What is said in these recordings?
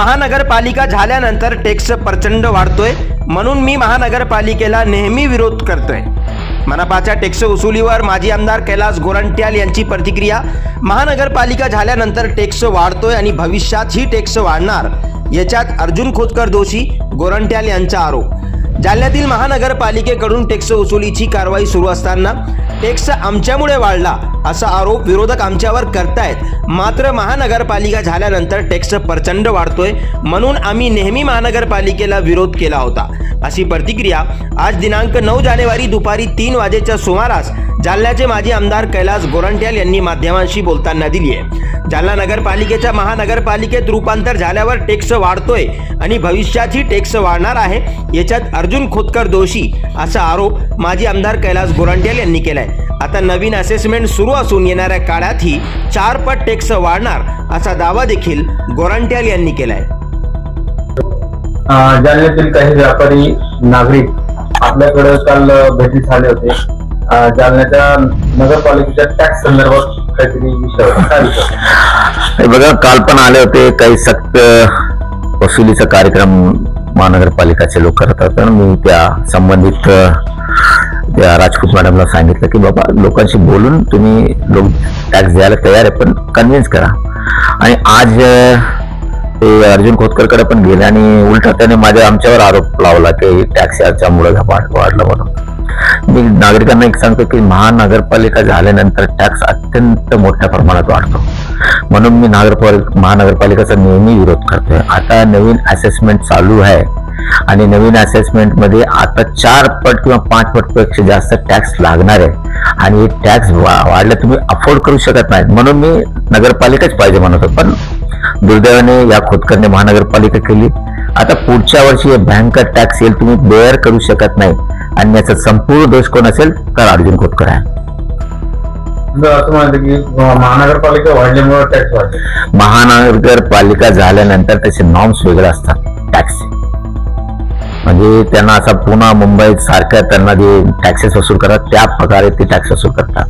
महानगरपालिका झाल्यानंतर टॅक्स प्रचंड वाढतोय म्हणून मी महानगरपालिकेला नेहमी विरोध करतोय. मनपाच्या टॅक्स वसुलीवर माजी आमदार कैलास गोरंट्याल यांची प्रतिक्रिया महानगरपालिका झाल्यानंतर टॅक्स वाढतोय आणि भविष्यात ही टॅक्स वाढणार याच्यात अर्जुन खोतकर दोषी गोरंट्याल यांचा आरोप. जालन्यातील महानगरपालिकेकडून टॅक्स वसुलीची कारवाई सुरू असताना टॅक्स आमच्यामुळे वाढला असा आरोप विरोधक आमच्यावर करतायत. मात्र महानगरपालिका झाल्यानंतर टॅक्स प्रचंड वाढतोय म्हणून आम्ही नेहमी महानगरपालिकेला विरोध केला होता. अशी प्रतिक्रिया आज दिनांक नऊ जानेवारी दुपारी तीन वाजेच्या सुमारास जालन्याचे माजी आमदार कैलास गोरंट्याल यांनी माध्यमांशी बोलताना दिली आहे जालना नगरपालिकेच्या महानगरपालिकेत रूपांतर झाल्यावर टॅक्स वाढतोय आणि भविष्यातही टॅक्स वाढणार आहे. याच्यात अर्जुन खोतकर दोषी असा आरोप माजी आमदार कैलास गोरंट्याल यांनी केलाय. आता नवीन असेसमेंट सुरू असून येणाऱ्या काळातही चार पट टॅक्स वाढणार असा दावा देखील गोरंट्याल यांनी केलाय. जालन्यातील काही व्यापारी नागरिक आपल्याकडे काल भेटी झाले होते. जालन्याच्या नगरपालिकेच्या टॅक्स संदर्भात काहीतरी विषय होता. काय विषय होता? हे बघा काल पण आले होते. काही सक्त वसुलीचा कार्यक्रम महानगरपालिकाचे लोक करत होते मी त्या संबंधित अ, त्या राजपूत मॅडमला सांगितलं की बाबा लोकांशी बोलून तुम्ही लोक टॅक्स द्यायला तयार आहे पण कन्व्हिन्स करा. आणि आज अ, ते अर्जुन खोतकरकडे पण गेले आणि उलटा त्याने माझ्या आमच्यावर आरोप लावला की टॅक्स याच्यामुळे वाढ- वाढलं म्हणून. मी नागरिकांना एक सांगतो की महानगरपालिका झाल्यानंतर टॅक्स अत्यंत मोठ्या प्रमाणात वाढतो. म्हणून मी नागरपालिका महानगरपालिकेचा नेहमी विरोध करतोय. आता नवीन असेसमेंट चालू आहे आणि नवीन असेसमेंटमध्ये आता चार पट किंवा पाच पटपेक्षा जास्त टॅक्स लागणार आहे. आणि हे टॅक्स वाढलं तुम्ही अफोर्ड करू शकत नाही. म्हणून मी नगरपालिकाच पाहिजे म्हणत होतो. पण दुर्दैवाने या खोतकरने महानगरपालिका केली. आता पुढच्या वर्षी हे भयंकर टॅक्स येईल तुम्ही बेअर करू शकत नाही. आणि याचा संपूर्ण दोष कोण असेल तर अर्जुन खोतकर आहे. म्हणजे असं की महानगरपालिका वाढल्यामुळे टॅक्स वाढले. महानगरपालिका झाल्यानंतर त्याचे नॉर्म्स वेगळे असतात टॅक्स म्हणजे त्यांना असा पुन्हा मुंबईत सारख्या त्यांना जे टॅक्सेस वसूल करतात त्या प्रकारे ते टॅक्स वसूल करतात.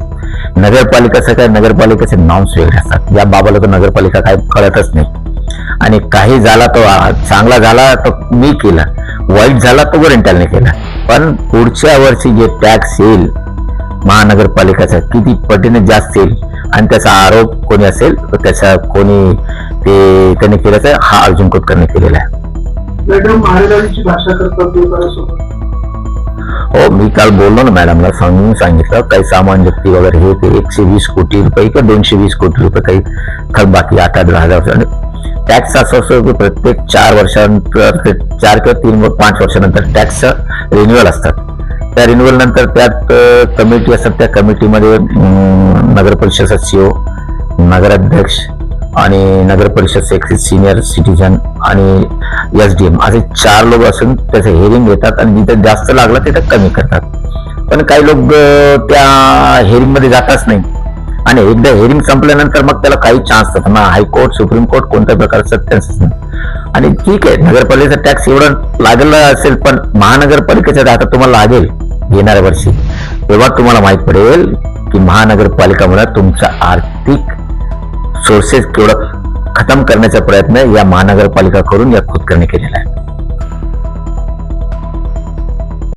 नगरपालिकेचं काय नगरपालिकेचे नॉर्म्स वेगळे असतात. या बाबाला तर नगरपालिका काय कळतच नाही. आणि काही झाला तो चांगला झाला तो मी केला. वाईट झाला तो गोरेंटलने केला. पण पुढच्या वर्षी जे टॅक्स येईल महानगरपालिकेचा किती पटीने जास्त येईल आणि त्याचा आरोप कोणी असेल तर त्याचा कोणी ते त्याने केल्याचा हा अर्जुन खोतकरने केलेला आहे. हो मी काल बोललो ना मॅडमला सांगून सांगितलं काही सामान जप्ती वगैरे हे ते एकशे वीस कोटी रुपये किंवा दोनशे वीस कोटी रुपये काही थकबाकी आठ आठ दहा हजार आणि टॅक्स असं असं की प्रत्येक चार वर्षानंतर चार किंवा तीन पाच वर्षानंतर टॅक्स रिन्युअल असतात. त्या रिन्युअल नंतर त्यात कमिटी असतात. त्या कमिटीमध्ये नगर परिषद सचिव नगराध्यक्ष आणि नगर परिषद सिनियर सिटीजन आणि एस डी एम असे चार लोक असून त्याचं हेरिंग घेतात आणि जिथं जास्त लागलं तिथं कमी करतात. पण काही लोक त्या हेरिंगमध्ये जातच नाही आणि एकदा हेरिंग संपल्यानंतर मग त्याला काही चान्स नसतात ना. हायकोर्ट सुप्रीम कोर्ट कोणत्या प्रकारचं त्यांचं नाही आणि ठीक आहे नगरपालिकेचा टॅक्स एवढं लागलेला असेल पण महानगरपालिकेच्या आता तुम्हाला लागेल येणाऱ्या वर्षी तेव्हा तुम्हाला माहीत पडेल की महानगरपालिकामुळे तुमचा आर्थिक सोर्सेस केवढं खतम करण्याचा प्रयत्न या महानगरपालिका करून या खुदकरणी केलेला आहे.